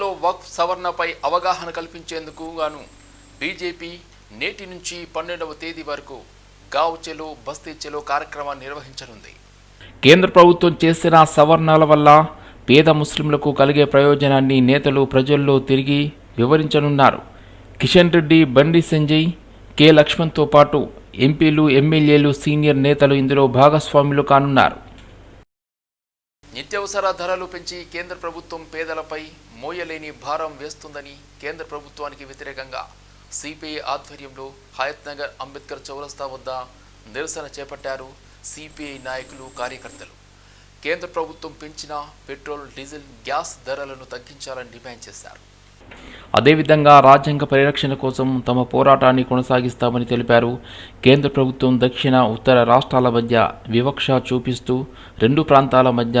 ప్రజల్లో వక్ఫ్ సవరణపై అవగాహన కల్పించేందుకు గాను బీజేపీ నేటి నుంచి పన్నెండవ తేదీ వరకు గావ్ చెలో బస్తీ చెలో కార్యక్రమాన్ని నిర్వహించనుంది. కేంద్ర ప్రభుత్వం చేసిన సవరణల వల్ల పేద ముస్లింలకు కలిగే ప్రయోజనాన్ని నేతలు ప్రజల్లో తిరిగి వివరించనున్నారు. కిషన్ రెడ్డి బండి సంజయ్ కె లక్ష్మణ్తో పాటు ఎంపీలు ఎమ్మెల్యేలు సీనియర్ నేతలు ఇందులో భాగస్వాములు కానున్నారు. నిత్యావసర ధరలు పెంచి కేంద్ర ప్రభుత్వం పేదలపై మోయలేని భారం వేస్తుందని కేంద్ర ప్రభుత్వానికి వ్యతిరేకంగా సిపిఐ ఆధ్వర్యంలో హయత్నగర్ అంబేద్కర్ చౌరస్తా వద్ద నిరసన చేపట్టారు సిపిఐ నాయకులు కార్యకర్తలు. కేంద్ర ప్రభుత్వం పెంచిన పెట్రోల్ డీజిల్ గ్యాస్ ధరలను తగ్గించాలని డిమాండ్ చేశారు. అదేవిధంగా రాజ్యాంగ పరిరక్షణ కోసం తమ పోరాటాన్ని కొనసాగిస్తామని తెలిపారు. కేంద్ర ప్రభుత్వం దక్షిణ ఉత్తర రాష్ట్రాల మధ్య వివక్ష చూపిస్తూ రెండు ప్రాంతాల మధ్య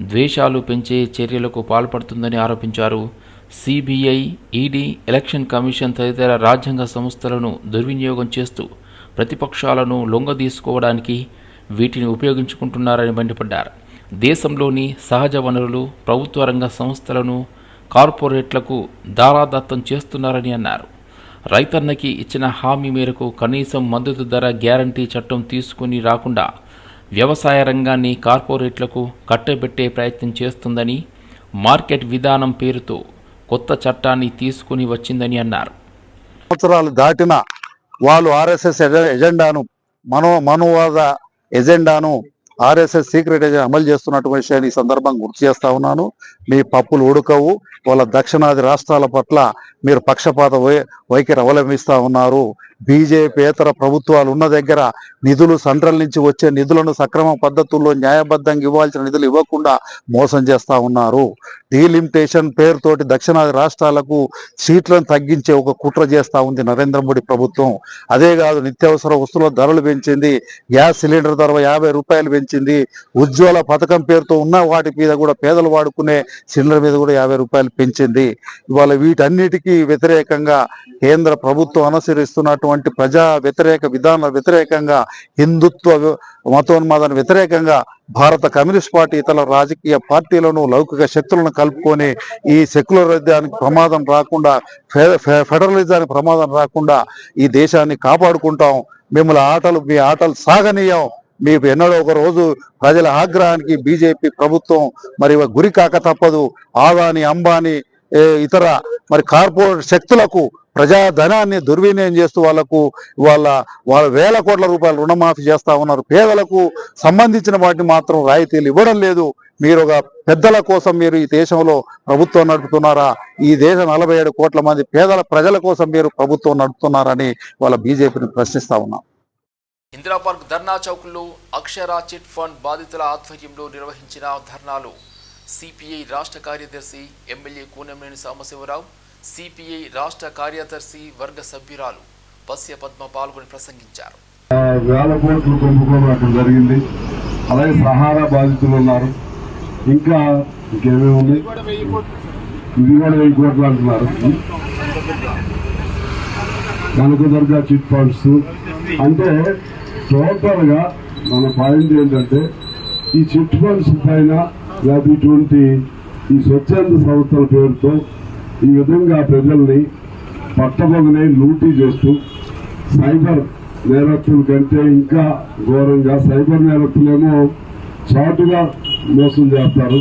ద్వేషాలు పెంచే చర్యలకు పాల్పడుతుందని ఆరోపించారు. సిబిఐ ఈడీ ఎలక్షన్ కమిషన్ తదితర రాజ్యాంగ సంస్థలను దుర్వినియోగం చేస్తూ ప్రతిపక్షాలను లొంగదీసుకోవడానికి వీటిని ఉపయోగించుకుంటున్నారని మండిపడ్డారు. దేశంలోని సహజ వనరులు ప్రభుత్వ రంగ సంస్థలను కార్పొరేట్లకు దారాదత్తం చేస్తున్నారని అన్నారు. రైతన్నకి ఇచ్చిన హామీ మేరకు కనీసం మద్దతు ధర గ్యారంటీ చట్టం తీసుకుని రాకుండా వ్యవసాయ రంగాన్ని కార్పొరేట్లకు కట్టబెట్టే ప్రయత్నం చేస్తుందని మార్కెట్ విధానం పేరుతో కొత్త చట్టాన్ని తీసుకుని వచ్చిందని అన్నారు. సంవత్సరాలు దాటిన వాళ్ళు ఆర్ఎస్ఎస్ ఎజెండాను మనో మనోవాద ఎజెండాను ఆర్ఎస్ఎస్ సీక్రెట్ ఎజెండా అమలు చేస్తున్నటువంటి విషయాన్ని ఈ సందర్భంగా గుర్తు చేస్తా ఉన్నాను. మీ పప్పులు ఉడకవు వాళ్ళ దక్షిణాది రాష్ట్రాల పట్ల మీరు పక్షపాత వై వైఖరి అవలంబిస్తా ఉన్నారు. బీజేపీతర ప్రభుత్వాలు ఉన్న దగ్గర నిధులు సెంట్రల్ నుంచి వచ్చే నిధులను సక్రమ పద్ధతుల్లో న్యాయబద్ధంగా ఇవ్వాల్సిన నిధులు ఇవ్వకుండా మోసం చేస్తూ ఉన్నారు. డీలిమిటేషన్ పేరుతోటి దక్షిణాది రాష్ట్రాలకు సీట్లను తగ్గించే ఒక కుట్ర చేస్తా ఉంది నరేంద్ర మోడీ ప్రభుత్వం. అదే కాదు నిత్యావసర వస్తువుల ధరలు పెంచింది గ్యాస్ సిలిండర్ ధర యాభై రూపాయలు పెంచింది ఉజ్వల పథకం పేరుతో ఉన్న వాటి మీద కూడా పేదలు వాడుకునే సిలిండర్ మీద కూడా యాభై రూపాయలు పెంచింది. ఇవాళ వీటన్నిటికీ వ్యతిరేకంగా కేంద్ర ప్రభుత్వం అనుసరిస్తున్నటువంటి ప్రజా వ్యతిరేక విధానాల వ్యతిరేకంగా హిందుత్వ వ- మతోన్మాదాన్ని వ్యతిరేకంగా భారత కమ్యూనిస్ట్ పార్టీ ఇతర రాజకీయ పార్టీలను లౌకిక శక్తులను కలుపుకొని ఈ సెక్యులరిజానికి ప్రమాదం రాకుండా ఫె- ఫెడరలిజానికి ప్రమాదం రాకుండా ఈ దేశాన్ని కాపాడుకుంటాం. మిమ్మల్ని ఆటలు మీ ఆటలు సాగనీయం. మీకు ఎన్నడో ఒక రోజు ప్రజల ఆగ్రహానికి బీజేపీ ప్రభుత్వం మరి గురి కాక తప్పదు. ఆదాని అంబానీ ఇతర మరి కార్పొరేట్ శక్తులకు ప్రజాధనాన్ని దుర్వినియోగం చేస్తూ వాళ్ళకు వాళ్ళ వాళ్ళ వేల కోట్ల రూపాయలు రుణమాఫీ చేస్తా ఉన్నారు. పేదలకు సంబంధించిన వాటిని మాత్రం రాయితీలు ఇవ్వడం లేదు. మీరు ఒక పెద్దల కోసం మీరు ఈ దేశంలో ప్రభుత్వం నడుపుతున్నారా? ఈ దేశ నలభై ఏడు కోట్ల మంది పేదల ప్రజల కోసం మీరు ప్రభుత్వం నడుపుతున్నారని వాళ్ళ బీజేపీని ప్రశ్నిస్తా ఉన్నాం. ఇందిరాపార్క్ ధర్నా చౌక్లో అక్షర చిట్ ఫండ్ బాధితుల ఆధ్వర్యంలో నిర్వహించిన ధర్నాలో సిపిఐ రాష్ట్ర కార్యదర్శి ఎమ్మెల్యే కూనెమనేని సాంబశివరావు సిపిఐ రాష్ట్ర కార్యదర్శి వర్గ సభ్యురాలు పస్య పద్మ పాల్గొని ప్రసంగించారు. వేల కోట్లు కుంభకోణం అక్కడ జరిగింది. అలాగే సహారా బాధితులు ఉన్నారు. ఇంకా ఇంకేమేమి ఉంది ఇది కూడా వెయ్యి కోట్లు అంటున్నారు. Kanakadurga chit funds. అంటే టోటల్గా మన పాయింట్ ఏంటంటే ఈ చిట్ ఫండ్స్ పైన లేదా ఇటువంటి ఈ స్వచ్ఛంద సంస్థల పేరుతో ఈ విధంగా ప్రజల్ని పట్టబొగనే లూటీ చేస్తూ సైబర్ నేరస్తుల కంటే ఇంకా ఘోరంగా సైబర్ నేరస్తులేమో చాటుగా మోసం చేస్తారు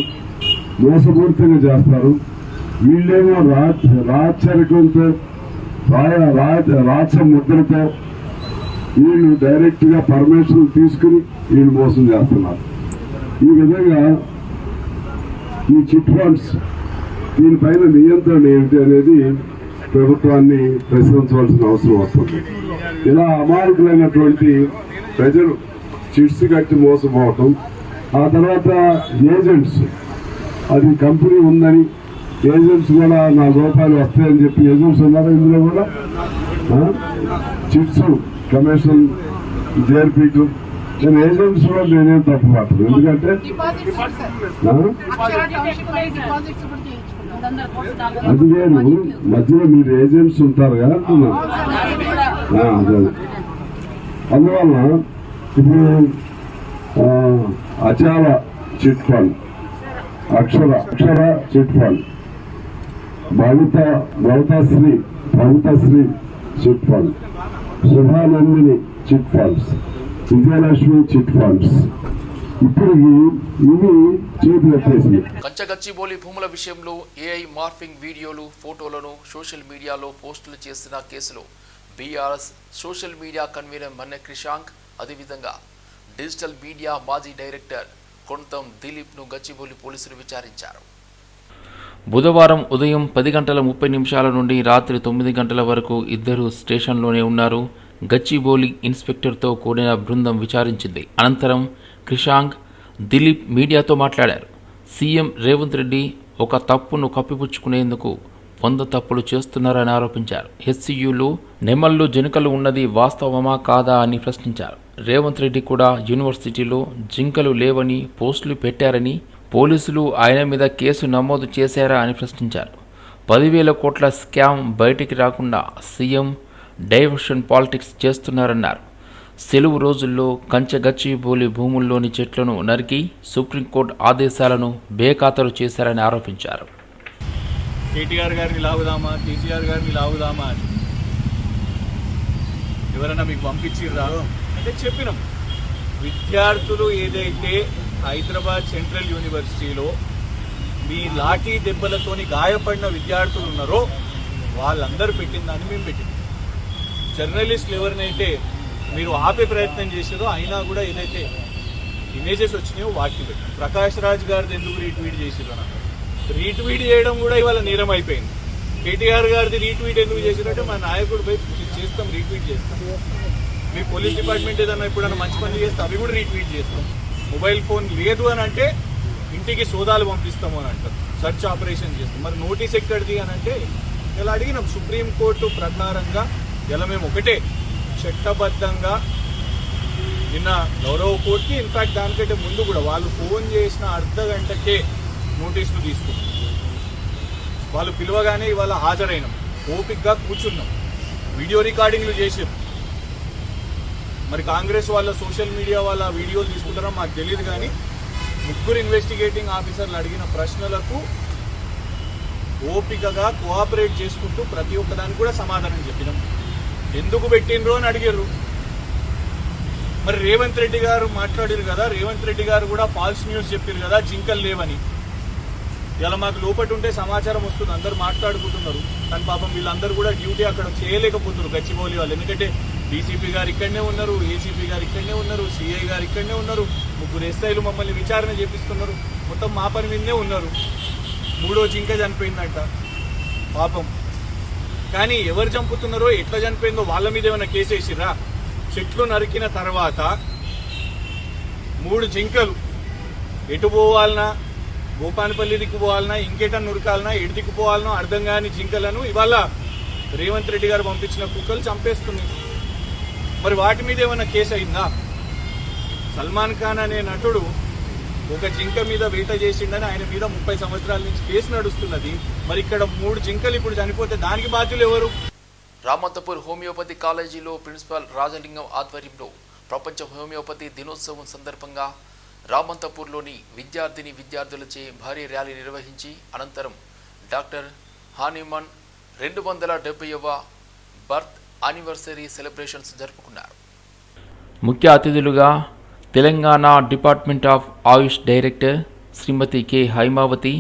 మోసపూరితంగా చేస్తారు. వీళ్ళేమో రాచరికంతో రాయ రాచ ముద్రతో వీళ్ళు డైరెక్ట్గా పర్మిషన్ తీసుకుని వీళ్ళు మోసం చేస్తున్నారు. ఈ విధంగా ఈ చిట్ ఫండ్స్ దీనిపైన నియంత్రణ ఏమిటి అనేది ప్రభుత్వాన్ని ప్రశ్నించవలసిన అవసరం వస్తుంది. ఇలా అమాయకులైనటువంటి ప్రజలు చిట్స్ కట్టి మోసపోవటం ఆ తర్వాత ఏజెంట్స్ అది కంపెనీ ఉందని ఏజెంట్స్ కూడా నాలుగు రూపాయలు వస్తాయని చెప్పి ఏజెంట్స్ ఉన్నారా ఇందులో కూడా? చిట్స్ కమిషన్ జేర్పీటు నేను ఏజెంట్స్ కూడా నేనేం తప్పు పట్టదు ఎందుకంటే అది వేరు మధ్యలో మీరు ఏజెంట్స్ ఉంటారు కదా అదే అదే. అందువల్ల ఇప్పుడు Achala chit fund Akshara Akshara chit fund Bhavitha Bhavithasri Bhavithasri chit fund. Subhanandini chit funds Vijayalakshmi chit funds ఇప్పుడు ఇవి చేతులు ఎత్తేసింది భూముల విషయంలో ఏఐ మార్ఫింగ్ వీడియోలు ఫోటోలను సోషల్ మీడియాలో పోస్టులు చేసిన కేసులో BRS social media convener Manne Krishank అదేవిధంగా డిజిటల్ మీడియా మాజీ డైరెక్టర్ కొంతం దిలీప్ను గచ్చిబౌలి పోలీసులు విచారించారు. బుధవారం ఉదయం పది గంటల ముప్పై నిమిషాల నుండి రాత్రి తొమ్మిది గంటల వరకు ఇద్దరు స్టేషన్లోనే ఉన్నారు. గచ్చిబౌలి ఇన్స్పెక్టర్తో కూడిన బృందం విచారించింది. అనంతరం క్రిషాంక్ దిలీప్ మీడియాతో మాట్లాడారు. సీఎం రేవంత్ రెడ్డి ఒక తప్పును కప్పిపుచ్చుకునేందుకు వంద తప్పులు చేస్తున్నారని ఆరోపించారు. హెచ్సియులు నెమళ్ళు జనుకలు ఉన్నది వాస్తవమా కాదా అని ప్రశ్నించారు. రేవంత్ రెడ్డి కూడా యూనివర్సిటీలో జింకలు లేవని పోస్టులు పెట్టారని పోలీసులు ఆయన మీద కేసు నమోదు చేశారా అని ప్రశ్నించారు. పదివేల కోట్ల స్కామ్ బయటికి రాకుండా సీఎం డైవర్షన్ పాలిటిక్స్ చేస్తున్నారన్నారు. సెలవు రోజుల్లో కంచెగచ్చిబౌలి భూముల్లోని చెట్లను నరికి సుప్రీంకోర్టు ఆదేశాలను బేఖాతరు చేశారని ఆరోపించారు. కేటీఆర్ గారిని లాగుదామా? కేసీఆర్ గారిని లాగుదామా అని. ఎవరైనా మీకు పంపించిర్రా? అంటే చెప్పినాం. విద్యార్థులు ఏదైతే హైదరాబాద్ సెంట్రల్ యూనివర్సిటీలో మీ లాఠీ దెబ్బలతోని గాయపడిన విద్యార్థులు ఉన్నారో వాళ్ళందరూ పెట్టిందని మేము పెట్టినాం. జర్నలిస్టులు ఎవరినైతే మీరు ఆపే ప్రయత్నం చేసారో అయినా కూడా ఏదైతే ఇమేజెస్ వచ్చినాయో వాటిని పెట్టాం ప్రకాష్ రాజ్ గారిది ఎందుకు రీట్వీట్ చేసిరో అన్నారు రీట్వీట్ చేయడం కూడా ఇవాళ నేరం అయిపోయింది. కేటీఆర్ గారిది రీట్వీట్ ఎందుకు చేసిరంటే మా నాయకుడు పోయి చేస్తాం రీట్వీట్ చేస్తాం. మీ పోలీస్ డిపార్ట్మెంట్ ఏదన్నా ఎప్పుడన్నా మంచి పని చేస్తే అవి కూడా రీట్వీట్ చేస్తాం. మొబైల్ ఫోన్ లేదు అని అంటే ఇంటికి సోదాలు పంపిస్తాము అని అంటారు. సర్చ్ ఆపరేషన్ చేస్తాం. మరి నోటీస్ ఎక్కడిది అని అంటే ఇలా అడిగినాం. సుప్రీంకోర్టు ప్రకారంగా ఇలా మేము ఒకటే చట్టబద్ధంగా నిన్న గౌరవ కోర్టుకి ఇన్ఫాక్ట్ దానికంటే ముందు కూడా వాళ్ళు ఫోన్ చేసిన అర్ధ గంటకే నోటీసులు తీసుకున్నాం. వాళ్ళు పిలవగానే ఇవాళ హాజరైనాం. ఓపిక్గా కూర్చున్నాం. వీడియో రికార్డింగ్లు చేసాం మరి కాంగ్రెస్ వాళ్ళ సోషల్ మీడియా వాళ్ళ వీడియోలు తీసుకుంటారో మాకు తెలియదు కానీ ముగ్గురు ఇన్వెస్టిగేటింగ్ ఆఫీసర్లు అడిగిన ప్రశ్నలకు ఓపికగా కోఆపరేట్ చేసుకుంటూ ప్రతి ఒక్కదానికి కూడా సమాధానం చెప్పినాం. ఎందుకు పెట్టినరు అని అడిగారు. మరి రేవంత్ రెడ్డి గారు మాట్లాడారు కదా రేవంత్ రెడ్డి గారు కూడా ఫాల్స్ న్యూస్ చెప్పారు కదా జింకలు లేవని. ఇలా మాకు లోపటి ఉంటే సమాచారం వస్తుంది అందరు మాట్లాడుకుంటున్నారు. కానీ పాపం వీళ్ళందరూ కూడా డ్యూటీ అక్కడ చేయలేకపోతున్నారు గచ్చిబౌలి వాళ్ళు. ఎందుకంటే డీసీపీ గారు ఇక్కడనే ఉన్నారు ఏసీపీ గారు ఇక్కడనే ఉన్నారు సిఐ గారు ఇక్కడనే ఉన్నారు ముగ్గురు ఎస్ఐలు మమ్మల్ని విచారణ చేపిస్తున్నారు. మొత్తం మా పని మీదనే ఉన్నారు. మూడో జింక చనిపోయిందంట. పాపం. కానీ ఎవరు చంపుతున్నారో ఎట్లా చనిపోయిందో వాళ్ళ మీద ఏమైనా కేసు చెట్లు నరికిన తర్వాత మూడు జింకలు. ఎటు పోవాలనా గోపానపల్లి దిక్కు పోవాలనా ఇంకెట ఉరకాలనా ఎటు దిక్కు పోవాలనో అర్థం కాని జింకలను ఇవాళ రేవంత్ రెడ్డి గారు పంపించిన కుక్కలు చంపేస్తున్నాయి. మరి వాటి మీద ఏమైనా కేసు అయిందా? సల్మాన్ ఖాన్ అనే నటుడు ఒక జింక మీద వేట చేసిండని ఆయన మీద ముప్పై సంవత్సరాల నుంచి కేసు నడుస్తున్నది. మరి ఇక్కడ మూడు జింకలు ఇప్పుడు చనిపోతే దానికి బాధ్యులు ఎవరు? రామంతపూర్ హోమియోపతి కాలేజీలో ప్రిన్సిపాల్ రాజలింగం ఆధ్వర్యంలో ప్రపంచ హోమియోపతి దినోత్సవం సందర్భంగా రామంతపూర్లోని విద్యార్థిని విద్యార్థులచే భారీ ర్యాలీ నిర్వహించి అనంతరం డాక్టర్ హానిమన్ రెండు వందల డెబ్బైవ బర్త్ యానివర్సరీ సెలబ్రేషన్స్ జరుపుకున్నారు. ముఖ్య అతిథులుగా Telangana department of AYUSH director Shrimati K. Hymavathi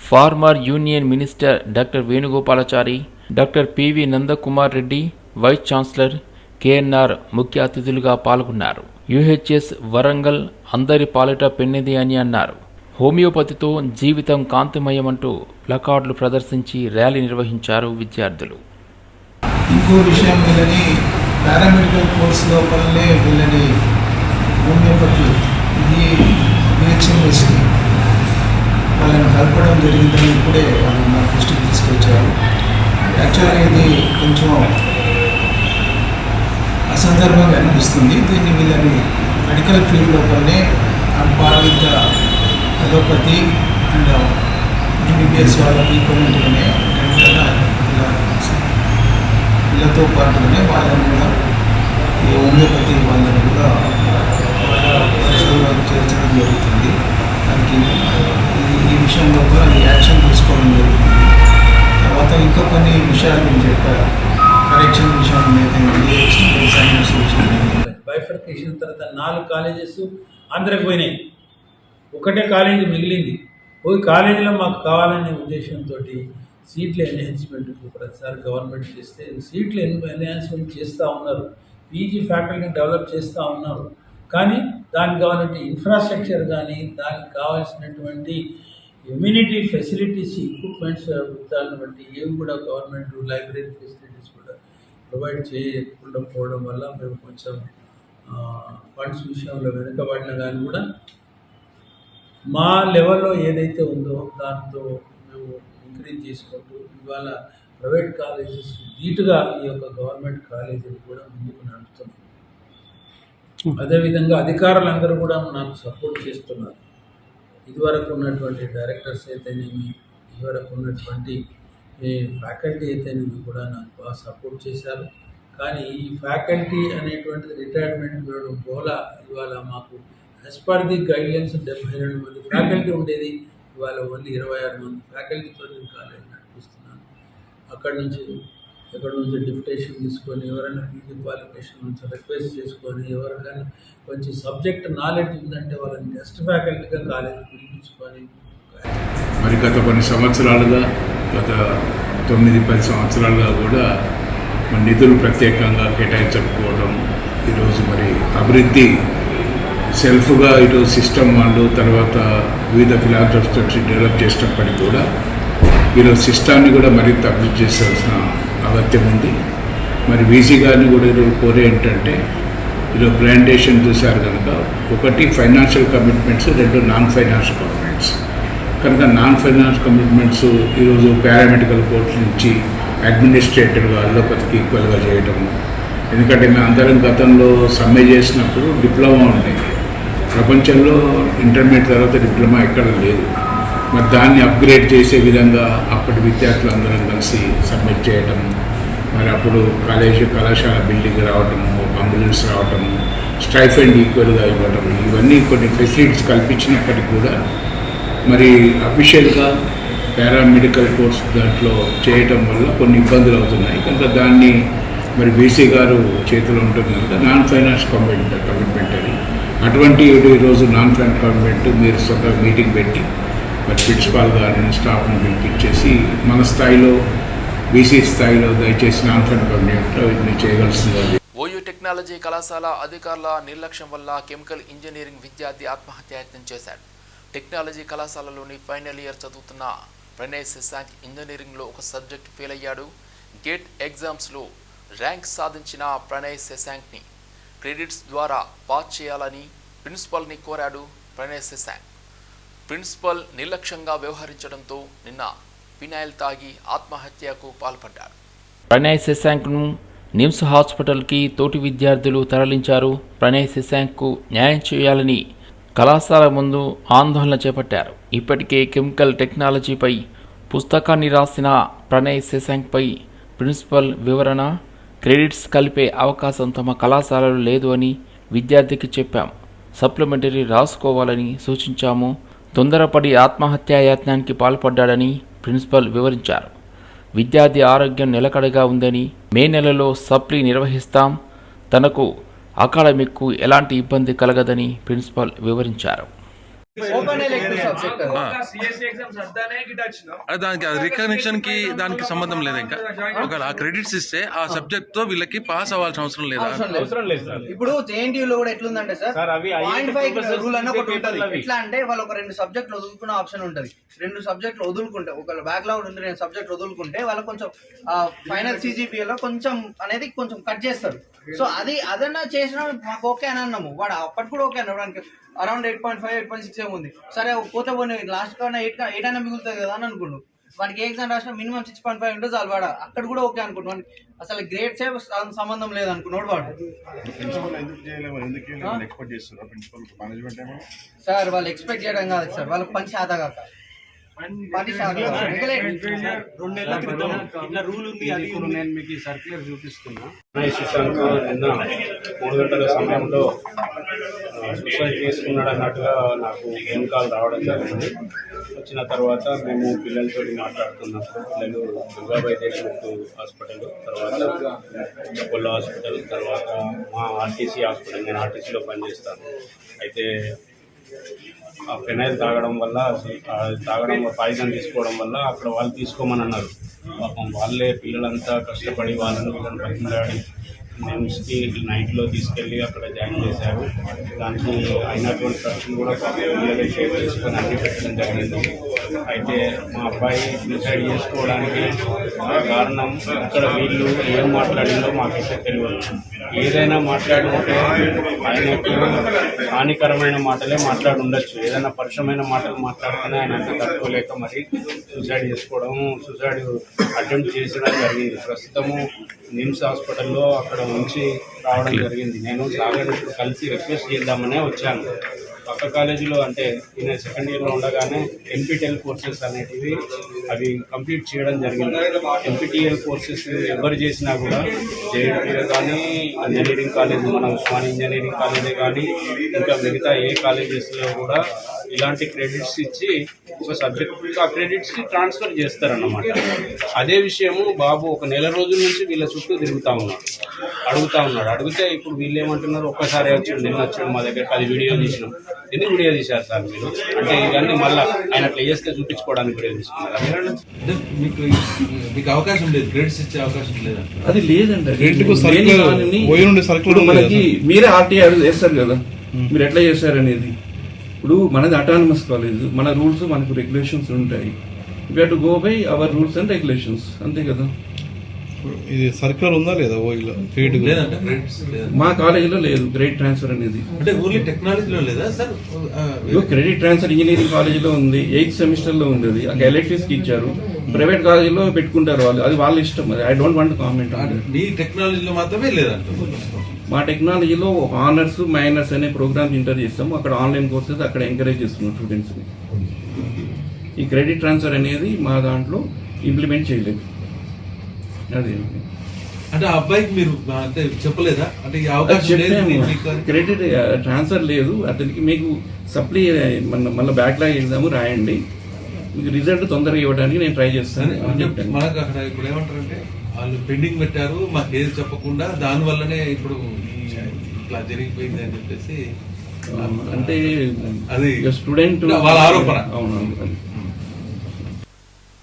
former union minister doctor Venugopalachari doctor PV Nandakumar Reddy vice chancellor KNR ముఖ్య అతిథులుగా పాల్గొన్నారు. యుహెచ్ఎస్ వరంగల్ అందరి పాలిట పెన్నిది అని అన్నారు. హోమియోపతితో జీవితం కాంతిమయమంటూ ప్లకార్డులు ప్రదర్శించి ర్యాలీ నిర్వహించారు విద్యార్థులు. ఇంకో విషయం వీళ్ళని పారామెడికల్ కోర్స్ లోపలనే వీళ్ళని హోమియోపతి బిహెచ్ఎంఎస్ని వాళ్ళని కలపడం జరిగిందని ఇప్పుడే వాళ్ళు నా దృష్టికి తీసుకొచ్చారు. యాక్చువల్గా ఇది కొంచెం అసందర్భంగా అనిపిస్తుంది. దీన్ని వీళ్ళని మెడికల్ ఫీల్డ్ లోపలనే పార్ అలోపతి అండ్ ఎంబీబీఎస్ వాళ్ళకి ఈక్వలెంట్గానే వీళ్ళతో పాటుగానే వాళ్ళని కూడా ఈ హోమియోపతి వాళ్ళని కూడా వాళ్ళ చేర్చడం జరుగుతుంది. దానికి ఈ- విషయంలో కూడా యాక్షన్ తీసుకోవడం జరుగుతుంది. తర్వాత ఇంకా కొన్ని విషయాలు నేను చెప్పారు. కరెక్షన్ విషయం అయితే ఎక్స్టర్నల్ విషయం బైఫర్కేషన్ తర్వాత నాలుగు కాలేజెస్ ఆంధ్రకు పోయినాయి. ఒకటే కాలేజీ మిగిలింది. పోయి కాలేజీలో మాకు కావాలనే ఉద్దేశంతో సీట్ల ఎన్హాన్స్మెంట్ ప్రతిసారి గవర్నమెంట్ చేస్తే సీట్ల ఎన్హాన్స్మెంట్ చేస్తూ ఉన్నారు. పీజీ ఫ్యాకల్టీని డెవలప్ చేస్తూ ఉన్నారు. కానీ దానికి కావాలంటే ఇన్ఫ్రాస్ట్రక్చర్ కానీ దానికి కావాల్సినటువంటి ఇమ్యూనిటీ ఫెసిలిటీస్ ఎక్విప్మెంట్స్ దాన్ని బట్టి ఏవి కూడా గవర్నమెంట్ లైబ్రరీ ఫెసిలిటీస్ కూడా ప్రొవైడ్ చేయకుండా పోవడం వల్ల మేము కొంచెం ఫండ్స్ విషయంలో వెనుకబడిన కానీ కూడా మా లెవెల్లో ఏదైతే ఉందో దాంతో ఎంకరేజ్ చేసుకుంటూ ఇవాళ ప్రైవేట్ కాలేజెస్ ధీటుగా ఈ యొక్క గవర్నమెంట్ కాలేజీలు కూడా ముందుకు నడుస్తున్నాయి. అదేవిధంగా అధికారులందరూ కూడా నాకు సపోర్ట్ చేస్తున్నారు. ఇదివరకు ఉన్నటువంటి డైరెక్టర్స్ అయితేనేమి ఇదివరకు ఉన్నటువంటి ఫ్యాకల్టీ అయితేనేమి కూడా నాకు బాగా సపోర్ట్ చేశారు. కానీ ఈ ఫ్యాకల్టీ అనేటువంటిది రిటైర్మెంట్ వేయడం పోలా ఇవాళ మాకు యాజ్ పర్ ది గైడ్లైన్స్ డెబ్బై రెండు మంది ఫ్యాకల్టీ ఉండేది. ఇవాళ ఓన్లీ ఇరవై ఆరు మంది ఫ్యాకల్టీతో నేను కాలేజ్ నడిపిస్తున్నాను అక్కడి నుంచి ఎక్కడి నుంచి డిప్యుటేషన్ తీసుకొని ఎవరైనా పీజీ క్వాలిఫికేషన్ నుంచి రిక్వెస్ట్ చేసుకొని ఎవరికైనా కొంచెం సబ్జెక్ట్ నాలెడ్జ్ ఉందంటే వాళ్ళని గెస్ట్ ఫ్యాకల్టీగా కాలేజీ పిలిపించుకొని మరి గత కొన్ని సంవత్సరాలుగా గత తొమ్మిది పది సంవత్సరాలుగా కూడా మన నిధులు ప్రత్యేకంగా కేటాయించకపోవడం ఈరోజు మరి అభివృద్ధి సెల్ఫ్గా ఇటు సిస్టమ్ వాళ్ళు తర్వాత వివిధ ఫిలాంథ్రఫ్స్ తోటి డెవలప్ చేసినప్పటికీ కూడా ఈరోజు సిస్టాన్ని కూడా మరింత అభివృద్ధి చేసాల్సిన అగత్యం ఉంది. మరి వీసీ గారిని కూడా ఈరోజు కోరే ఏంటంటే ఈరోజు ప్లాంటేషన్ చూశారు కనుక ఒకటి ఫైనాన్షియల్ కమిట్మెంట్స్ రెండు నాన్ ఫైనాన్షియల్ కమిట్మెంట్స్ కనుక నాన్ ఫైనాన్స్ కమిట్మెంట్స్ ఈరోజు పారామెడికల్ కోర్టు నుంచి అడ్మినిస్ట్రేటర్గా అల్లోపతికి ఈక్వల్గా చేయడము ఎందుకంటే మేము అందరం గతంలో సమ్మె చేసినప్పుడు డిప్లొమా ఉండేది ప్రపంచంలో ఇంటర్మీడియట్ తర్వాత డిప్లొమా ఎక్కడ లేదు. మరి దాన్ని అప్గ్రేడ్ చేసే విధంగా అప్పటి విద్యార్థులు అందరం కలిసి సబ్మిట్ చేయటం మరి అప్పుడు కాలేజీ కళాశాల బిల్డింగ్ రావటము ఒక అంబులెన్స్ రావటము స్ట్రైఫండ్ ఈక్వల్గా ఇవ్వటం ఇవన్నీ కొన్ని ఫెసిలిటీస్ కల్పించినప్పటికీ కూడా మరి అఫీషియల్గా పారామెడికల్ కోర్స్ దాంట్లో చేయటం వల్ల కొన్ని ఇబ్బందులు అవుతున్నాయి. కనుక దాన్ని మరి బీసీ గారు చేతిలో ఉంటుంది కనుక నాన్ ఫైనాన్స్ కమిట్మెంట్ కమిట్మెంట్ అని అటువంటి ఈరోజు నాన్ ఫైనాన్స్ కమిట్మెంట్ మీరు సొంత మీటింగ్ పెట్టి మరి ప్రిన్సిపాల్ గారిని స్టాఫ్ని పిలిపించేసి మన స్థాయిలో బీసీ స్థాయిలో దయచేసి నాన్ ఫైనాన్స్ కమిట్మెంట్లో ఇది చేయగలుగుతుంది ఓయూ టెక్నాలజీ కళాశాల అధికారుల నిర్లక్ష్యం వల్ల కెమికల్ ఇంజనీరింగ్ విద్యార్థి ఆత్మహత్యాయత్నం చేశాడు. టెక్నాలజీ కళాశాలలోని ఫైనల్ ఇయర్ చదువుతున్న ప్రణయ్ శశాంక్ ఇంజనీరింగ్లో ఒక సబ్జెక్ట్ ఫెయిల్ అయ్యాడు. గేట్ ఎగ్జామ్స్లో ర్యాంక్ సాధించిన ప్రణయ్ శశాంక్ని క్రెడిట్స్ ద్వారా పాస్ చేయాలని ప్రిన్సిపల్ని కోరాడు ప్రణయ్ శశాంక్. ప్రిన్సిపల్ నిర్లక్ష్యంగా వ్యవహరించడంతో నిన్న ఫినాయిల్ తాగి ఆత్మహత్యకు పాల్పడ్డాడు. ప్రణయ్ శశాంక్ను నిమ్స్ హాస్పిటల్కి తోటి విద్యార్థులు తరలించారు. ప్రణయ్ శశాంక్కు న్యాయం చేయాలని కళాశాల ముందు ఆందోళన చేపట్టారు. ఇప్పటికే కెమికల్ టెక్నాలజీపై పుస్తకాన్ని రాసిన ప్రణయ్ శశాంక్పై ప్రిన్సిపల్ వివరణ క్రెడిట్స్ కలిపే అవకాశం తమ కళాశాలలో లేదు అని విద్యార్థికి చెప్పాం. సప్లిమెంటరీ రాసుకోవాలని సూచించాము. తొందరపడి ఆత్మహత్యాయత్నానికి పాల్పడ్డాడని ప్రిన్సిపల్ వివరించారు. విద్యార్థి ఆరోగ్యం నిలకడగా ఉందని మే నెలలో సప్లీ నిర్వహిస్తాం. తనకు అకాడమిక్కు ఎలాంటి ఇబ్బంది కలగదని ప్రిన్సిపల్ వివరించారు. దానికి రికగ్నిషన్కి దానికి సంబంధం లేదు ఇంకా? ఒకవేళ ఆ క్రెడిట్స్ ఇస్తే ఆ సబ్జెక్ట్తో వీళ్ళకి పాస్ అవ్వాల్సిన అవసరం లేదా? అవసరం లేదు. ఇప్పుడు జేఎన్టీయూ లో కూడా ఎట్లుందంటే సార్ సార్, అవి పాయింట్ ఫైవ్ రూల్ అని ఒకటి ఉంటుంది. ఎట్లా అంటే వాళ్ళు ఒక రెండు సబ్జెక్టులు వదులుకునే ఆప్షన్ ఉంటుంది. రెండు సబ్జెక్టులు వదులుకుంటే ఒక బ్యాక్లాగ్ ఉండి రెండు సబ్జెక్ట్ వదులుకుంటే వాళ్ళకి కొంచెం ఫైనల్ సిజిపిఏ లో కొంచెం అనేది కొంచెం కట్ చేస్తారు. సో అది అదన్నా చేసిన మాకు ఓకే అని అన్నాము. వాడు అప్పటి కూడా ఓకే అన్నాడు. Around eight point five eight point six ఏముంది సరే పోతే పోనీ లాస్ట్ కన్నా ఎయిట్ ఎయిట్ అయినా మిగులుతుంది కదా అని అనుకుండు. వానికి ఏ ఎగ్జామ్ రాసిన మినిమం సిక్స్ పాయింట్ ఫైవ్ ఉంటే చాలు వాడు. అక్కడ కూడా ఓకే అనుకుంటున్నాను అసలు గ్రేడ్స్ సంబంధం లేదు అనుకున్నాడు వాడు. సార్ వాళ్ళు ఎక్స్పెక్ట్ చేయడం కాదు సార్. వాళ్ళకి పని శాత కాక. ఉంది నేను మీకు ఈ సర్క్యులర్ చూపిస్తున్నా. నిన్న మూడు గంటల సమయంలో సూసైడ్ చేసుకున్నాడు అన్నట్టుగా నాకు ఫోన్ కాల్ రావడం జరిగింది. వచ్చిన తర్వాత మేము పిల్లలతో మాట్లాడుతున్నప్పుడు పిల్లలు దుర్గాబాయి దేశ్ముఖ్ హాస్పిటల్ తర్వాత అపోలో హాస్పిటల్ తర్వాత మా ఆర్టీసీ హాస్పిటల్ నేను ఆర్టీసీలో పనిచేస్తాను. అయితే ఆ ఫెనైల్ తాగడం వల్ల తాగడం పాయిజన్ తీసుకోవడం వల్ల అక్కడ వాళ్ళు తీసుకోమని అన్నారు. పాపం వాళ్ళే పిల్లలంతా కష్టపడి వాళ్ళని వీళ్ళని బతిమలాడి నిమ్స్కి నైట్లో తీసుకెళ్ళి అక్కడ జాయిన్ చేశారు. దానికి అయినటువంటి ఖర్చులు కూడా పాపం షేర్ చేసుకొని అన్ని పెట్టడం జరిగింది. అయితే మా అబ్బాయి డిసైడ్ చేసుకోవడానికి కారణం ఇక్కడ వీళ్ళు ఏం మాట్లాడిందో మాకైతే తెలియదు. ఏదైనా మాట్లాడుకుంటే ఆయనకి హానికరమైన మాటలే మాట్లాడి ఉండొచ్చు ఏదైనా పరుషమైన మాటలు మాట్లాడుతూనే ఆయన తట్టుకోలేక మరి సూసైడ్ చేసుకోవడం సూసైడ్ అటెంప్ట్ చేసడం జరిగింది. ప్రస్తుతము నిమ్స్ హాస్పిటల్లో అక్కడ ఉంచి రావడం జరిగింది. నేను సాగర్ ఇప్పుడు కలిసి రిక్వెస్ట్ చేద్దామనే వచ్చాను. పక్క కాలేజీలో అంటే నేను సెకండ్ ఇయర్లో ఉండగానే ఎన్పిటిఎల్ కోర్సెస్ అనేటివి అవి కంప్లీట్ చేయడం జరిగింది. ఎన్పిటిఎల్ కోర్సెస్ ఎవరు చేసినా కూడా జేఎడ్పీలో కానీ ఇంజనీరింగ్ కాలేజ్ మన ఉస్మాన్ ఇంజనీరింగ్ కాలేజే కానీ ఇంకా మిగతా ఏ కాలేజెస్లో కూడా ఇలాంటి క్రెడిట్స్ ఇచ్చి ఒక సబ్జెక్ట్ ఆ క్రెడిట్స్ని ట్రాన్స్ఫర్ చేస్తారన్నమాట. అదే విషయము బాబు ఒక నెల రోజుల నుంచి వీళ్ళ చుట్టూ తిరుగుతూ ఉన్నాడు. అడుగుతా ఉన్నాడు. అడిగితే ఇప్పుడు వీళ్ళు ఏమంటున్నారు ఒక్కసారి వచ్చాడు నిన్న వచ్చాడు మా దగ్గర పది వీడియో తీసినాం. ఎన్ని వీడియో తీశారు సార్ మీరు? అంటే ఇవన్నీ మళ్ళీ ఆయన అట్లా చేస్తే చూపించుకోవడానికి వీడియో తీసుకున్నారు? మీకు మీకు అవకాశం లేదు. గ్రేడ్స్ ఇచ్చే అవకాశం లేదా అది లేదండి. మనకి మీరే ఆర్టీఆర్ చేస్తారు కదా. మీరు ఎట్లా చేస్తారు అనేది ఇప్పుడు మనది అటానమస్ కాలేజ్ మన రూల్స్ మనకు రెగ్యులేషన్స్ ఉంటాయి. We to go by our rules and regulations అంతే కదా? ఇది సర్కులర్ ఉందా లేదా ఓ ఇలా గ్రేడ్ మా కాలేజీలో లేదు గ్రేడ్ ట్రాన్స్ఫర్ అనేది. అంటే ఓన్లీ టెక్నాలజీలో లేదా సార్? క్రెడిట్ ట్రాన్స్ఫర్ ఇంజనీరింగ్ కాలేజీలో ఉంది ఎయిత్ సెమిస్టర్లో ఉంది అది. ఎలక్ట్రిక్స్కి ఇచ్చారు. ప్రైవేట్ కాలేజీలో పెట్టుకుంటారు వాళ్ళు. అది వాళ్ళ ఇష్టం అది ఐ డోంట్ వాంట్ కామెంట్ నీ టెక్నాలజీలో మాత్రమే లేదంట. మా టెక్నాలజీలో ఆనర్స్ మైనర్స్ అనే ప్రోగ్రామ్స్ ఇంటర్ చేస్తాము. అక్కడ ఆన్లైన్ కోర్సెస్ అక్కడ ఎంకరేజ్ చేస్తున్నాం స్టూడెంట్స్ని. ఈ క్రెడిట్ ట్రాన్స్ఫర్ అనేది మా దాంట్లో ఇంప్లిమెంట్ చేయలేదు. అదే. అంటే ఆ అబ్బాయికి మీరు అంటే చెప్పలేదా? అంటే ఈ అవకాశం లేదు? క్రెడిట్ ట్రాన్స్ఫర్ లేదు. అతనికి మీకు సప్లీ మన మళ్ళీ బ్యాక్లాగ్ ఎగ్జామ్ రాయండి. మీకు రిజల్ట్ తొందరగా ఇవ్వడానికి నేను ట్రై చేస్తాను అని చెప్పాను. మనకు అక్కడ ఇప్పుడు ఏమంటారంటే వాళ్ళు పెండింగ్ పెట్టారు మాకు ఏది చెప్పకుండా దాని వల్లనే ఇప్పుడు ఇట్లా జరిగిపోయింది అని చెప్పేసి అంటే అది స్టూడెంట్ వాళ్ళ ఆరోపణ. అవునవును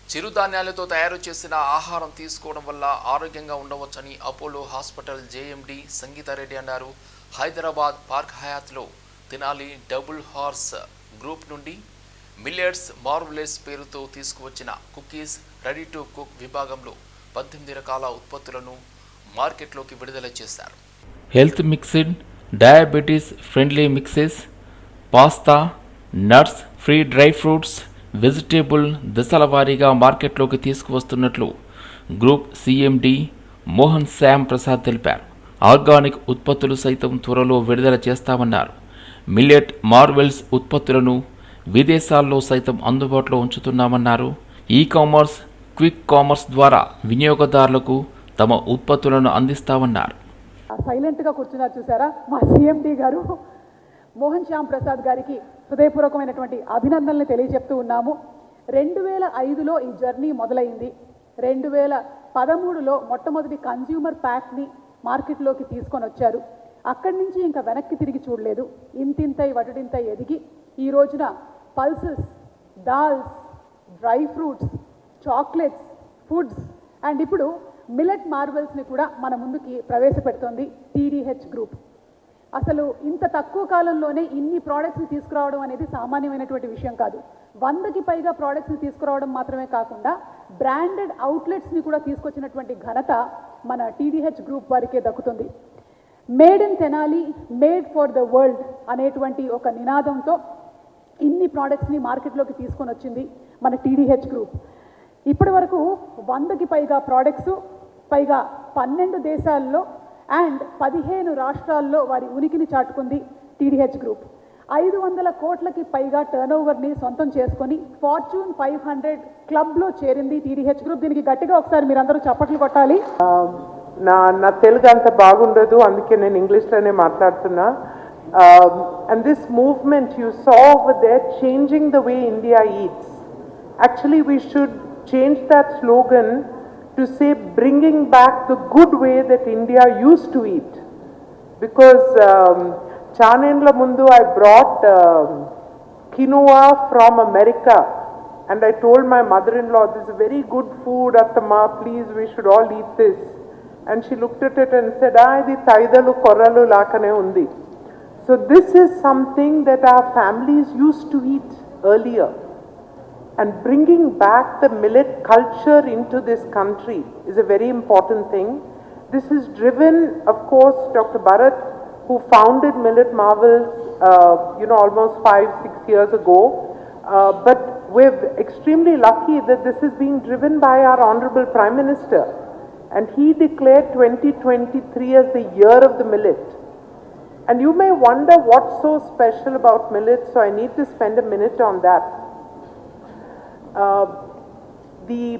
చిరుధాన్యాలతో తయారు చేసిన ఆహారం తీసుకోవడం వల్ల ఆరోగ్యంగా ఉండవచ్చని అపోలో హాస్పిటల్ జేఎండి సంగీతారెడ్డి అన్నారు. హైదరాబాద్ పార్క్ హయాత్లో తినాలి డబుల్ హార్స్ గ్రూప్ నుండి మిల్లెట్స్ మార్వలెస్ పేరుతో తీసుకువచ్చిన కుకీస్ రెడీ టు కుక్ విభాగంలో పద్దెనిమిది రకాల ఉత్పత్తులను మార్కెట్లోకి విడుదల చేశారు. Health mixed diabetes friendly mixes pasta nuts free dry fruits vegetable దశల వారీగా మార్కెట్లోకి తీసుకువస్తున్నట్లు గ్రూప్ సిఎండి మోహన్ శ్యామ్ ప్రసాద్ తెలిపారు. ఆర్గానిక్ ఉత్పత్తులు సైతం త్వరలో విడుదల చేస్తామన్నారు. మిల్లెట్ మార్వెల్స్ ఉత్పత్తులను విదేశాల్లో సైతం అందుబాటులో ఉంచుతున్నామన్నారు. ఈ కామర్స్ క్విక్ కామర్స్ ద్వారా వినియోగదారులకు తమ ఉత్పత్తులను అందిస్తామన్నారు. సైలెంట్గా కూర్చున్నారు చూసారా? మా సిఎండి గారు మోహన్ శ్యామ్ ప్రసాద్ గారికి హృదయపూర్వకమైనటువంటి అభినందనలు తెలియజెప్తూ ఉన్నాము. రెండు వేల ఐదులో ఈ జర్నీ మొదలైంది. రెండు వేల పదమూడులో మొట్టమొదటి కన్జ్యూమర్ ప్యాక్ని మార్కెట్లోకి తీసుకొని వచ్చారు. అక్కడి నుంచి ఇంకా వెనక్కి తిరిగి చూడలేదు. ఇంతింతై వటుడింతై ఎదిగి ఈ రోజున pulses dals dry fruits chocolates foods and ఇప్పుడు మిలెట్ మార్బల్స్ని కూడా మన ముందుకి ప్రవేశపెడుతోంది టీడీహెచ్ గ్రూప్ అసలు ఇంత తక్కువ కాలంలోనే ఇన్ని ప్రోడక్ట్స్ని తీసుకురావడం అనేది సామాన్యమైనటువంటి విషయం కాదు. వందకి పైగా ప్రోడక్ట్స్ని తీసుకురావడం మాత్రమే కాకుండా బ్రాండెడ్ అవుట్లెట్స్ని కూడా తీసుకొచ్చినటువంటి ఘనత మన టీడీహెచ్ గ్రూప్ వారికే దక్కుతుంది. Made in Tenali made for the world అనేటువంటి ఒక నినాదంతో ఇన్ని ప్రోడక్ట్స్ని మార్కెట్లోకి తీసుకొని వచ్చింది మన టీడీహెచ్ గ్రూప్ ఇప్పటి వరకు వందకి పైగా ప్రోడక్ట్స్ పైగా పన్నెండు దేశాల్లో అండ్ పదిహేను రాష్ట్రాల్లో వారి ఉనికిని చాటుకుంది టీడీహెచ్ గ్రూప్ ఐదు వందల కోట్లకి పైగా టర్న్ ఓవర్ని సొంతం చేసుకొని ఫార్చ్యూన్ ఫైవ్ హండ్రెడ్ క్లబ్లో చేరింది టీడీహెచ్ గ్రూప్ దీనికి గట్టిగా ఒకసారి మీరందరూ చప్పట్లు కొట్టాలి. Um, నా నా తెలుగు అంత బాగుండదు అందుకే నేను ఇంగ్లీష్లోనే మాట్లాడుతున్నా. And this movement you you they're changing the way India eats actually we should Change that slogan to say bringing back the good way that India used to eat. Because um, Chanendla Mundu, I brought um, quinoa from America. And I told my mother in law, this is very good food, Atama, please, we should all eat this. And she looked at it and said, Ah, the taidalu koralu lakane undi. So, this is something that our families used to eat earlier. And bringing back the millet culture into this country is a very important thing. This is driven, of course, Dr. Bharat, who founded Millet Marvels, uh, you know, almost five, six years ago. Uh, but we're extremely lucky that this is being driven by our Honorable Prime Minister. And he declared 2023 as the year of the millet. And you may wonder what's so special about millet, so I need to spend a minute on that. Uh, the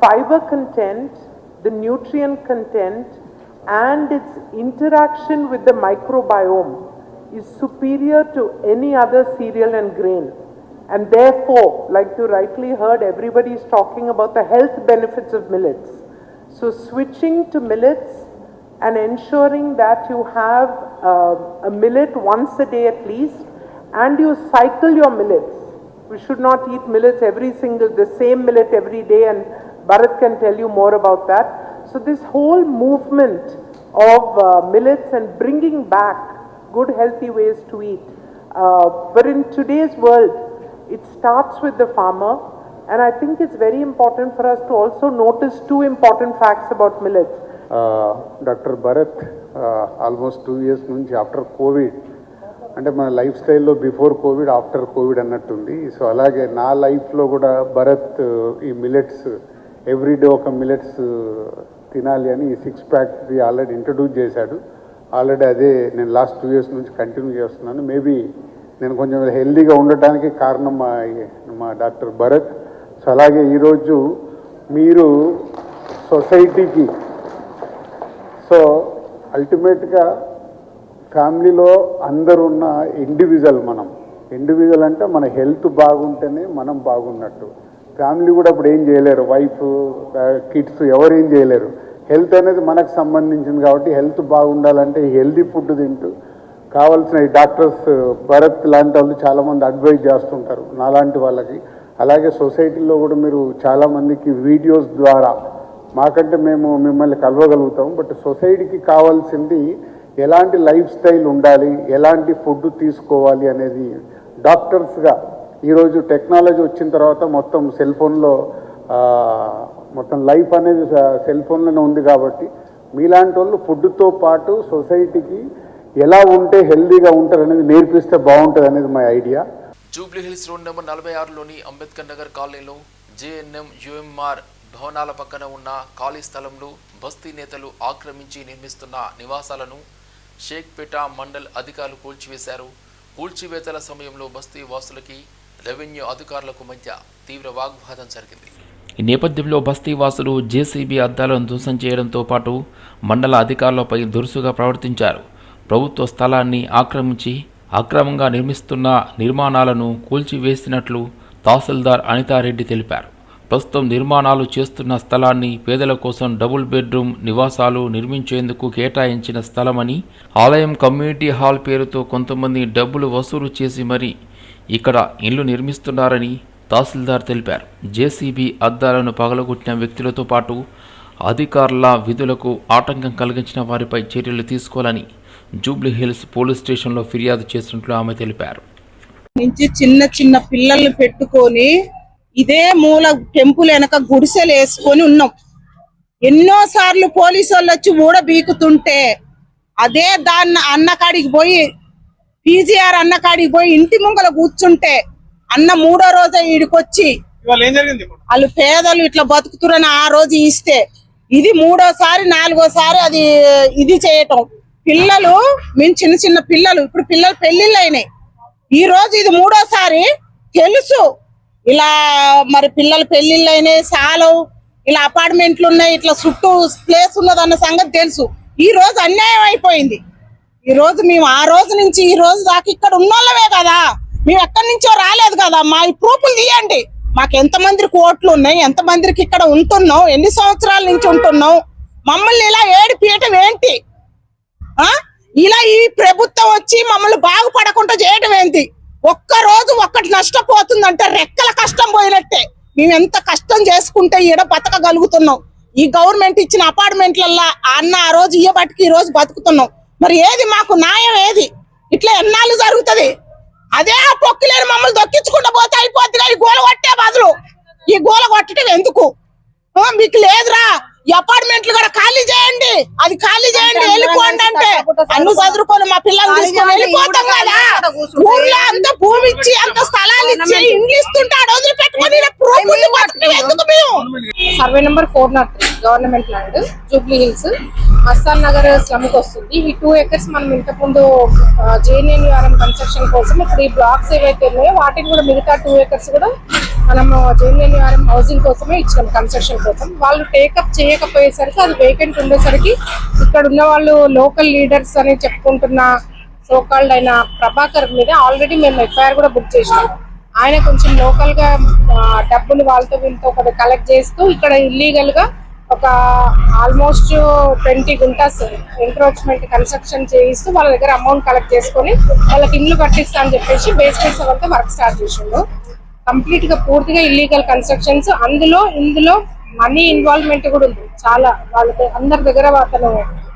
fiber content, the nutrient content, and its interaction with the microbiome is superior to any other cereal and grain. And therefore, like you rightly heard, everybody is talking about the health benefits of millets. So switching to millets and ensuring that you have uh, a millet once a day at least, and you cycle your millets. We should not eat millets every single, the same millet every day, and Bharat can tell you more about that. So, this whole movement of uh, millets and bringing back good, healthy ways to eat. Uh, but in today's world, it starts with the farmer, and I think it's very important for us to also notice two important facts about millets. Uh, Dr. Bharat, uh, almost two years after COVID, అంటే మన life స్టైల్లో before Covid after Covid అన్నట్టుంది. So అలాగే నా లైఫ్లో కూడా భరత్ ఈ millets everyday ఒక మిలెట్స్ తినాలి అని ఈ సిక్స్ ప్యాక్ది ఆల్రెడీ ఇంట్రడ్యూస్ చేశాడు. ఆల్రెడీ అదే నేను లాస్ట్ టూ ఇయర్స్ నుంచి కంటిన్యూ చేస్తున్నాను. మేబీ నేను కొంచెం హెల్దీగా ఉండటానికి కారణం మా మా డాక్టర్ భరత్. సో అలాగే ఈరోజు మీరు సొసైటీకి సో అల్టిమేట్గా ఫ్యామిలీలో అందరున్న ఇండివిజువల్ మనం. ఇండివిజువల్ అంటే మన హెల్త్ బాగుంటేనే మనం బాగున్నట్టు. ఫ్యామిలీ కూడా అప్పుడు ఏం చేయలేరు. వైఫ్ కిడ్స్ ఎవరు ఏం చేయలేరు. హెల్త్ అనేది మనకు సంబంధించింది కాబట్టి హెల్త్ బాగుండాలంటే హెల్దీ ఫుడ్ తింటూ కావాల్సిన ఈ డాక్టర్స్ భరత్ లాంటి వాళ్ళు చాలామంది అడ్వైజ్ చేస్తుంటారు నాలాంటి వాళ్ళకి. అలాగే సొసైటీలో కూడా మీరు చాలామందికి వీడియోస్ ద్వారా మాకంటే మేము మిమ్మల్ని కలవగలుగుతాం. బట్ సొసైటీకి కావాల్సింది ఎలాంటి లైఫ్ స్టైల్ ఉండాలి ఎలాంటి ఫుడ్ తీసుకోవాలి అనేది డాక్టర్స్గా ఈరోజు టెక్నాలజీ వచ్చిన తర్వాత మొత్తం సెల్ ఫోన్లో మొత్తం లైఫ్ అనేది సెల్ ఫోన్లోనే ఉంది కాబట్టి మీలాంటి వాళ్ళు ఫుడ్తో పాటు సొసైటీకి ఎలా ఉంటే హెల్దీగా ఉంటారు అనేది నేర్పిస్తే బాగుంటుంది అనేది మా idea. Jubilee Hills road number నలభై ఆరులోని అంబేద్కర్ నగర్ కాలనీలో జేఎన్ఎం యుఎంఆర్ భవనాల పక్కన ఉన్న ఖాళీ స్థలంలో బస్తీ నేతలు ఆక్రమించి నిర్మిస్తున్న నివాసాలను షేక్పేట మండల్ అధికారులు కూల్చివేశారు. కూల్చివేతల సమయంలో బస్తీ వాసులకి రెవెన్యూ అధికారులకు మధ్య తీవ్ర వాగ్వాదం జరిగింది. ఈ నేపథ్యంలో బస్తీ వాసులు జేసీబీ అద్దాలను ధ్వంసం చేయడంతో పాటు మండల అధికారులపై దురుసుగా ప్రవర్తించారు. ప్రభుత్వ స్థలాన్ని ఆక్రమించి అక్రమంగా నిర్మిస్తున్న నిర్మాణాలను కూల్చివేసినట్లు తహసీల్దార్ అనితారెడ్డి తెలిపారు. ప్రస్తుతం నిర్మాణాలు చేస్తున్న స్థలాన్ని పేదల కోసం డబుల్ బెడ్రూమ్ నివాసాలు నిర్మించేందుకు కేటాయించిన స్థలమని ఆలయం కమ్యూనిటీ హాల్ పేరుతో కొంతమంది డబ్బులు వసూలు చేసి మరీ ఇక్కడ ఇల్లు నిర్మిస్తున్నారని తహసీల్దార్ తెలిపారు. జేసీబీ అద్దాలను పగలగొట్టిన వ్యక్తులతో పాటు అధికారుల విధులకు ఆటంకం కలిగించిన వారిపై చర్యలు తీసుకోవాలని జూబ్లీ హిల్స్ పోలీస్ స్టేషన్లో ఫిర్యాదు చేసినట్లు ఆమె తెలిపారు. నుంచి చిన్న చిన్న పిల్లల్ని పెట్టుకొని ఇదే మూల టెంపుల్ వెనక గుడిసెలు వేసుకొని ఉన్నాం. ఎన్నో సార్లు పోలీసు వాళ్ళు వచ్చి ఊడ బీకుతుంటే అదే దాన్ని అన్నకాడికి పోయి పీజీఆర్ అన్నకాడికి పోయి ఇంటి ముంగల కూర్చుంటే అన్న మూడో రోజు ఈడికొచ్చి వాళ్ళు పేదలు ఇట్లా బతుకుతురని ఆ రోజు ఇస్తే ఇది మూడోసారి నాలుగోసారి అది ఇది చేయటం. పిల్లలు మేము చిన్న చిన్న పిల్లలు ఇప్పుడు పిల్లలు పెళ్ళిళ్ళు అయినాయి. ఈ రోజు ఇది మూడోసారి తెలుసు. ఇలా మరి పిల్లల పెళ్ళిళ్ళు అయినాయి సాలవు ఇలా అపార్ట్మెంట్లు ఉన్నాయి ఇట్లా చుట్టూ ప్లేస్ ఉన్నదన్న సంగతి తెలుసు. ఈ రోజు అన్యాయం అయిపోయింది. ఈ రోజు మేము ఆ రోజు నుంచి ఈ రోజు దాకా ఇక్కడ ఉన్నోళ్ళమే కదా. మేము ఎక్కడి నుంచో రాలేదు కదా. మా ఈ ప్రూఫ్లు తీయండి. మాకు ఎంతమందికి కోట్లు ఓట్లు ఉన్నాయి ఎంతమందికి ఇక్కడ ఉంటున్నాం ఎన్ని సంవత్సరాల నుంచి ఉంటున్నాం మమ్మల్ని ఇలా ఏడిపియటం ఏంటి? ఇలా ఈ ప్రభుత్వం వచ్చి మమ్మల్ని బాగుపడకుండా చేయడం ఏంటి? ఒక్క రోజు ఒక్కటి నష్టపోతుందంటే రెక్కల కష్టం పోయినట్టే. మేము ఎంత కష్టం చేసుకుంటే ఈడ బతకగలుగుతున్నాం. ఈ గవర్నమెంట్ ఇచ్చిన అపార్ట్మెంట్లల్లా అన్న ఆ రోజు ఇయ్యబట్టుకి ఈ రోజు బతుకుతున్నాం. మరి ఏది మాకు న్యాయం ఏది? ఇట్లా ఎన్నాళ్ళు జరుగుతది? అదే ఆ పొక్కులేని మమ్మల్ని దొక్కించుకుంటూ పోతే అయిపోద్ది కానీ గోల కొట్టే బదులు. ఈ గోల కొట్టడం ఎందుకు? మీకు లేదురా. ఈ అపార్ట్మెంట్లు కూడా అది ఖాళీ చేయండి వెళ్ళిపోండి అంటే. అన్ని చదువుకొని మా పిల్లల్ని తీసుకొని వెళ్ళిపోతాం కదా. ఊర్లో అంత భూమి ఇచ్చి అంత స్థలాలు ఇచ్చి ఇండ్లు ఇస్తుంటే ఆ రోజులు పెట్టుకొని ఎందుకు మేము? Survey number four nought three government land Jubilee Hills. Mastan Nagar స్లమ్కి వస్తుంది. ఈ టూ ఎకర్స్ మనం ఇంతకుముందు జేఎన్ఎన్ఆర్ఎం కన్స్ట్రక్షన్ కోసం ఇప్పుడు ఈ బ్లాక్స్ ఏవైతే ఉన్నాయో వాటిని కూడా మిగతా టూ ఎకర్స్ కూడా మనము జేఎన్ఎన్ఆర్ఎం హౌసింగ్ కోసమే ఇచ్చినాం కన్స్ట్రక్షన్ కోసం. వాళ్ళు టేకప్ చేయకపోయేసరికి అది వేకెంట్ ఉండేసరికి ఇక్కడ ఉన్న వాళ్ళు లోకల్ లీడర్స్ అని చెప్పుకుంటున్న సోకాల్డ్ అయిన ప్రభాకర్ మీద ఆల్రెడీ మేము ఎఫ్ఐఆర్ కూడా బుక్ చేసినాం. ఆయన కొంచెం లోకల్గా డబ్బులు వాళ్ళతో వీళ్ళతో ఒకటి కలెక్ట్ చేస్తూ ఇక్కడ ఇల్లీగల్గా ఒక almost twenty guntas encroachment construction చేయిస్తూ వాళ్ళ దగ్గర అమౌంట్ కలెక్ట్ చేసుకొని వాళ్ళకి ఇల్లు కట్టిస్తా అని చెప్పేసి బేస్మెంట్స్ వాళ్ళతో వర్క్ స్టార్ట్ చేసిండు. కంప్లీట్గా పూర్తిగా ఇల్లీగల్ కన్స్ట్రక్షన్స్ అందులో ఇందులో మనీ ఇన్వాల్వ్మెంట్ కూడా ఉంది. చాలా వాళ్ళ అందరి దగ్గర అతను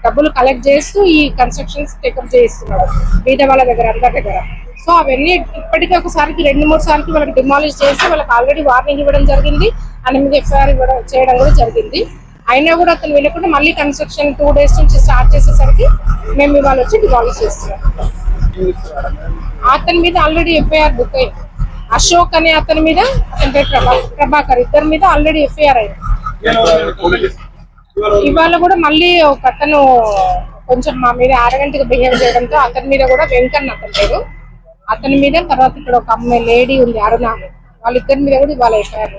డబ్బులు కలెక్ట్ చేస్తూ ఈ కన్స్ట్రక్షన్స్ టేకప్ చేయిస్తున్నాడు. బీద వాళ్ళ దగ్గర అందరి దగ్గర. సో అవన్నీ ఇప్పటికీ ఒకసారికి రెండు మూడు సార్లు వాళ్ళకి డిమాలిష్ చేసి వాళ్ళకి ఆల్రెడీ వార్నింగ్ ఇవ్వడం జరిగింది. అని మీద ఎఫ్ఐఆర్ ఇవ్వడం చేయడం కూడా జరిగింది. అయినా కూడా అతను వెళ్ళకుండా మళ్ళీ కన్స్ట్రక్షన్ టూ డేస్ నుంచి స్టార్ట్ చేసేసరికి మేము ఇవాళ వచ్చి డిమాలిష్ చేస్తున్నాం. అతని మీద ఆల్రెడీ ఎఫ్ఐఆర్ బుక్ అయింది. అశోక్ అనే అతని మీద అంటే ప్రభా ప్రభాకర్ ఇద్దరి మీద ఆల్రెడీ ఎఫ్ఐఆర్ అయింది. ఇవాళ కూడా మళ్ళీ ఒక అతను కొంచెం మా మీద arrogant బిహేవ్ చేయడంతో అతని మీద కూడా వెంకన్న అతని పేరు అతని మీద తర్వాత ఇక్కడ ఒక అమ్మాయి లేడీ ఉంది అరుణ. వాళ్ళిద్దరి మీద కూడా ఇవాళ ఎఫ్ఐఆర్